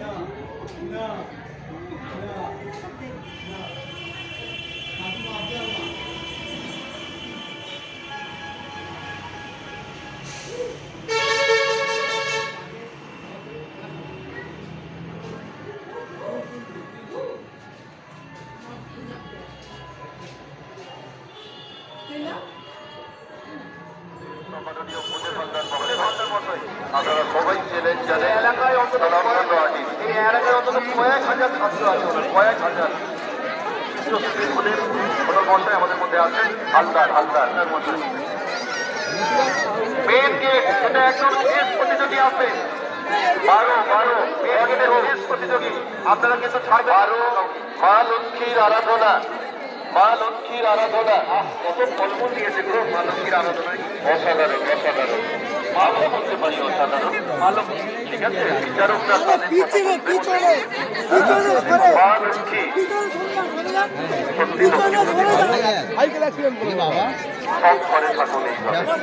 야, 야, 야. এলাকায় অন্তত এলাকায় অন্তত কয়েক হাজার ছাত্র আছে কয়েক হাজার স্কুলের আমাদের মধ্যে আছেন হালদার হালদার মশাই মেন গেট এটা একদম শেষ আছে বারো বারো মেন গেটের শেষ প্রতিযোগী আপনারা কিন্তু ছাড়বেন বারো মা লক্ষ্মীর আরাধনা মা লক্ষ্মীর আরাধনা কত ফলমূল দিয়েছে গো মা লক্ষ্মীর আরাধনায় অসাধারণ অসাধারণ ভালো বলতে পারি অসাধারণ মা ঠিক আছে বিচারকরা। সব ঘরে থাকুন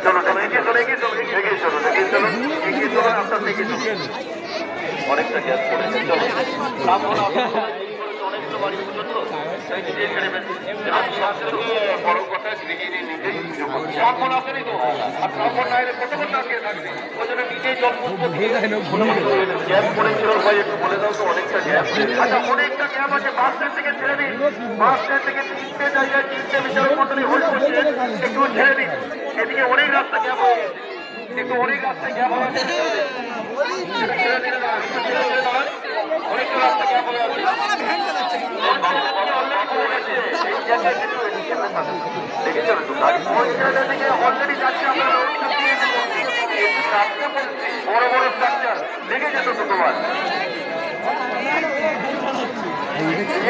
চলো চলো এগিয়ে চলো এগিয়ে চলো এগিয়ে চলো এগিয়ে চলো এগিয়ে চলো আস্তে আস্তে চলো অনেকটা গ্যাস পড়েছে চলো আপনার অনেকগুলো বাড়ি পুজো তো, তাই নিজেই ছেড়ে ফেলছি। এবং সবচেয়ে বড় কথা পুজো করছে। ব্রাহ্মণ আসেনি তো, আর ব্রাহ্মণ না এলে কতক্ষণ আটকে থাকবে? ওই জন্য নিজেই জল পুষ্প গ্যাস পড়েছিল ভাই একটু বলে দাও তো অনেকটা গ্যাস। আচ্ছা অনেকটা গ্যাপ আছে বাস স্ট্যান্ড থেকে ছেড়ে দিন। বাস স্ট্যান্ড থেকে তিনটে জায়গায় তিনটে বিচারক মন্ডলী হোল্ড করছে একটু ছেড়ে দিন। এদিকে অনেক রাস্তা গ্যাপ হয়ে গেছে। কিন্তু অনেক রাস্তায় গ্যাপ হয়ে গেছে না, না, অনেকটা রাস্তা গ্যাপ হয়ে আছে। বড় বড় স্ট্রাকচার লেগে যেত তো তোমার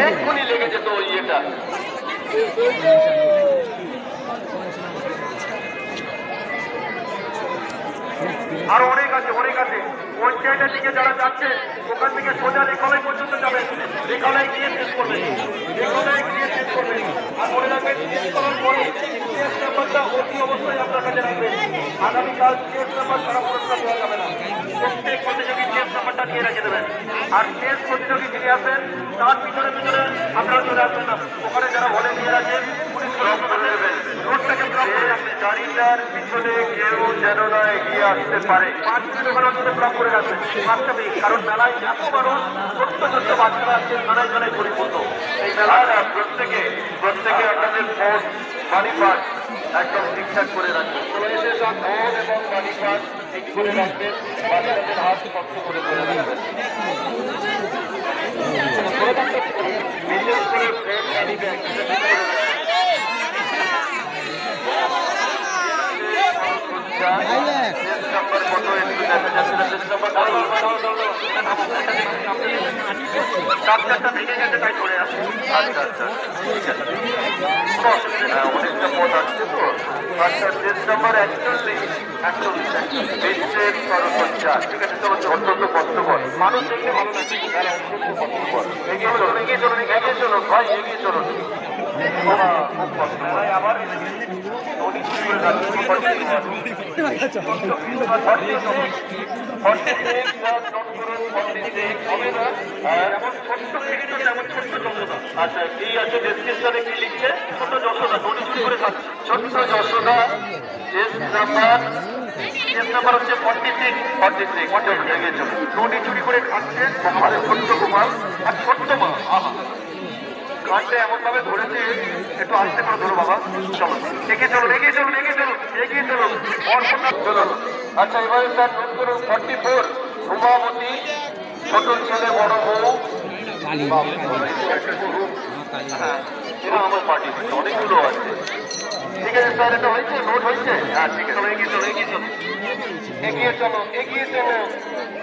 এক্ষুনি লেগে যেত ওই ইয়েটা আরও অনেক আছে অনেক আছে। পঞ্চায়েতের দিকে যারা যাচ্ছে, ওখান থেকে সোজা রেখালয় পর্যন্ত যাবেন রেখালয় গিয়ে শেষ করবেন রেখালয় গিয়ে শেষ করবেন আর মনে রাখবেন, শেষ করার পরে শেষ নাম্বারটা অতি অবশ্যই আপনার কাছে রাখবেন আগামীকাল শেষ নাম্বার ছাড়া পুরস্কার দেওয়া যাবে না। প্রত্যেক প্রতিযোগী নাম্বারটা নিয়ে রেখে দেবেন। আর শেষ প্রতিযোগী যিনি আছেন, তার পিছনে পিছনে আপনারা চলে আসবেন না। ওখানে যারা ভলেন্টিয়ার আছে, পুলিশ করে করে গাড়িটার পিছনে কেউ যেন না এগিয়ে আসতে পারে। পাঁচ মিনিট ওখানে অন্তত ব্লক করে রাখবেন পাঁচটা কারণ মেলায় এত মানুষ ছোট্ট ছোট্ট বাচ্চারা আছে মেলায় মেলায় পরিপূর্ণ এই মেলায় প্রত্যেকে প্রত্যেকে আপনাদের ফোন বাড়ি পাস, একদম ঠিকঠাক করে রাখবেন এবং বাড়ি পাস ঠিক করে রাখবেন বাচ্চাদের হাত শক্ত করে ধরে রাখবেন বিশেষ করে এটা ঠিক করে রাখবেন। শেষ নাম্বার কত একটু দেখা যাচ্ছে না, শেষ নাম্বার কত? আচ্ছা আচ্ছা ঠিক আছে নেই, অনেকটা পথ আসছে তো আচ্ছা সর্বোচ্চা ঠিক আছে চলো, অত্যন্ত কষ্টকর মানুষ দেখলে ভালো লাগে কষ্টকর হয় আবার আচ্ছা ঠিক আছে ডেসক্রিপশনে কি লিখছে ছোট যশোদা ছোট্ট যশোদা শেষ নাম্বার শেষ নাম্বার হচ্ছে ফর্টি সিক্স ফর্টি সিক্স নদী চুরি করে খাচ্ছে ছোট্ট গোপাল আর ছোট্ট মা আহা কাঠটা এমন ধরেছে, একটু আস্তে করে ধরো বাবা। চলো। এগিয়ে চলো এগিয়ে চলো এগিয়ে চলো এগিয়ে চলো আচ্ছা এবারে sir note forty four Umabati ছোট ছেলে, বড় বউ। এরা আমার পার্টি অনেকগুলো আছে। ঠিক আছে স্যার, এটা হয়েছে? নোট হয়েছে? হ্যাঁ ঠিক আছে চলো চলো এগিয়ে চলো এগিয়ে চলো।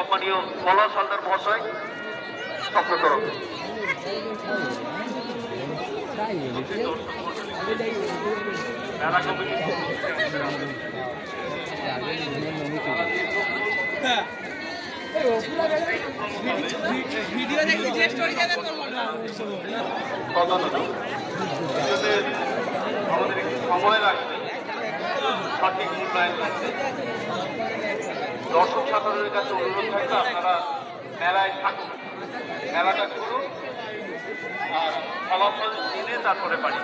সম্মানীয় পলাশ হালদার মহাশয়, স্বপ্ন কমিটি ভিডিও দেখি করব আমাদের সময় লাগবে সঠিক মূল্যায়ন করছে দর্শক সাধারণের কাছে অনুরোধ থাকবে আপনারা মেলায় থাকুন। মেলাটা করুন আর ফলাফল জেনে তারপরে বাড়ি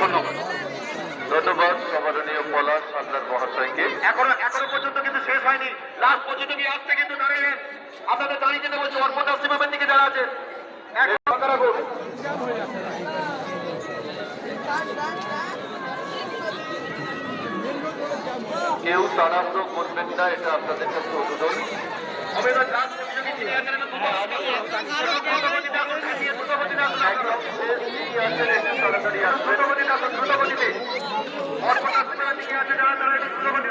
ধন্যবাদ। ধন্যবাদ সমাদনীয় পলাশ সরকার মহাশয়কে। এখনও এখনও পর্যন্ত কিন্তু শেষ হয়নি। লাস্ট পর্যন্ত কি আসতে কিন্তু দাঁড়িয়ে। আপনাদের দাঁড়িয়ে যেতে বলছি অর্পদা সিনেমার দিকে যারা আছে এখন ফাঁকা রাখুন কেউ তাড়াহুড়ো করবেন না এটা আপনাদের কাছে অনুরোধ। তাড়াতাড়ি আসুন।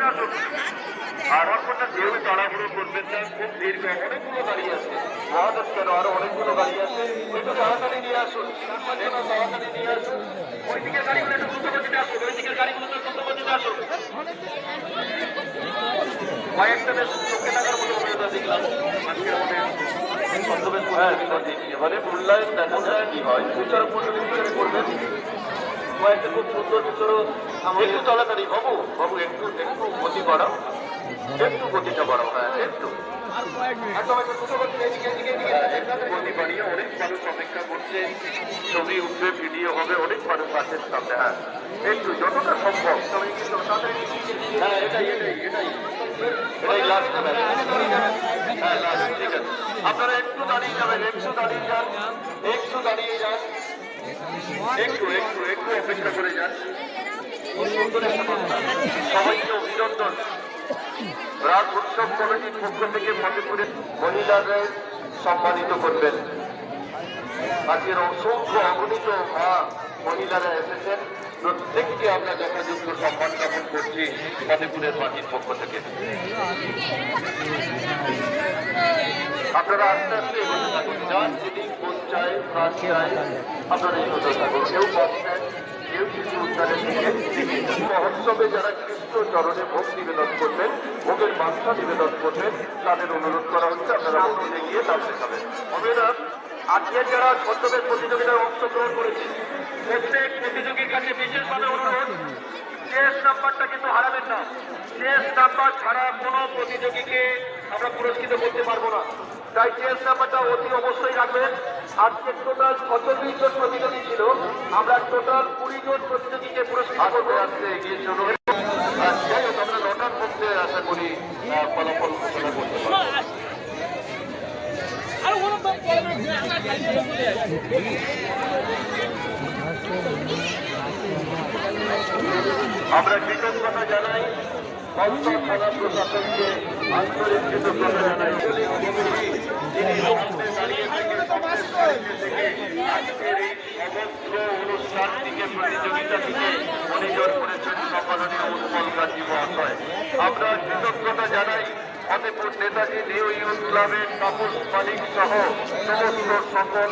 আর অর্পণটা কেউ তাড়াহুড়ো করবেন না খুব দীর্ঘ অনেকগুলো আছে। আরও অনেকগুলো গাড়ি আছে। একটু তাড়াতাড়ি নিয়ে আসুন। তাড়াতাড়ি নিয়ে আসুন। ওই দিকের গাড়িগুলো একটু দ্রুতগতিতে আসুন। ওই গাড়িগুলো একটু দ্রুতগতিতে আসুন। কয়েকটা বেশ চোখে লাগার মতো অভিনেতা দেখলাম। আজকে আমাদের এবারে মূল্যায়ন দেখা যায় কি হয়। মন্ডলী বিচারে করবেন কয়েকটা খুব সুন্দর বিচারক একটু তাড়াতাড়ি। বাবু বাবু, একটু একটু গতি বাড়াও। একটু গতিটা বাড়াও হ্যাঁ একটু। অনেক মানুষ অপেক্ষা করছে। ছবি উঠবে, ভিডিও হবে, অনেক মানুষ আছে সামনে হ্যাঁ। যতটা সম্ভব। তবে হ্যাঁ এটাই হ্যাঁ আপনারা একটু দাঁড়িয়ে যাবেন, একটু দাঁড়িয়ে যান, একটু দাঁড়িয়ে যান। একটু একটু একটু অপেক্ষা করে যান। সবাইকে অভিনন্দন রাত উৎসব কমিটির পক্ষ থেকে ফতেপুরের মহিলাদের সম্মানিত করবেন আজকের অসংখ্য অগণিত মা মহিলারা এসেছেন প্রত্যেককে আমরা যথাযোগ্য সম্মান জ্ঞাপন করছি ফতেপুরের মাটির পক্ষ থেকে। আপনারা আস্তে আস্তে এগোতে থাকুন। যান যেদিন চায় চায়, আপনারা এগোতে থাকুন। কেউ কেউ দিকে। মহোৎসবে যারা কৃষ্ণ চরণে ভোগ নিবেদন করবেন, ভোগের বার্তা নিবেদন করবেন, তাদের অনুরোধ করা হচ্ছে, আপনারা গিয়ে দাম দেখাবেন আজকে যারা ছদ্মবেশ প্রতিযোগিতায় অংশগ্রহণ করেছে, প্রত্যেক প্রতিযোগীর কাছে বিশেষভাবে অনুরোধ, শেষ নাম্বারটা কিন্তু হারাবেন না। শেষ নাম্বার ছাড়া কোনো প্রতিযোগীকে আমরা পুরস্কৃত করতে পারব না। তাই শেষ নাম্বারটা অতি অবশ্যই রাখবেন। আজকে টোটাল ছচল্লিশ জন প্রতিযোগী ছিল, আমরা টোটাল কুড়ি জন প্রতিযোগীকে পুরস্কার করতে আসতে এগিয়ে হোক, আমরা নটার মধ্যে আশা করি ফলাফল ঘোষণা করতে পারব। আমরা কৃতজ্ঞতা জানাই মন্ত্র থানা প্রশাসনকে আন্তরিক কৃতজ্ঞতা জানাই। রাস্তায় দাঁড়িয়ে থেকে আজকের এই সমগ্র অনুষ্ঠানটিকে প্রতিযোগিতা থেকে মনিটর করেছেন সম্মাননীয় উৎপল গান্ধী মহাশয় আমরা কৃতজ্ঞতা জানাই ফতেপুর নেতাজি নিউ ইউথ ক্লাবের তাপস মালিক সহ সমস্ত সকল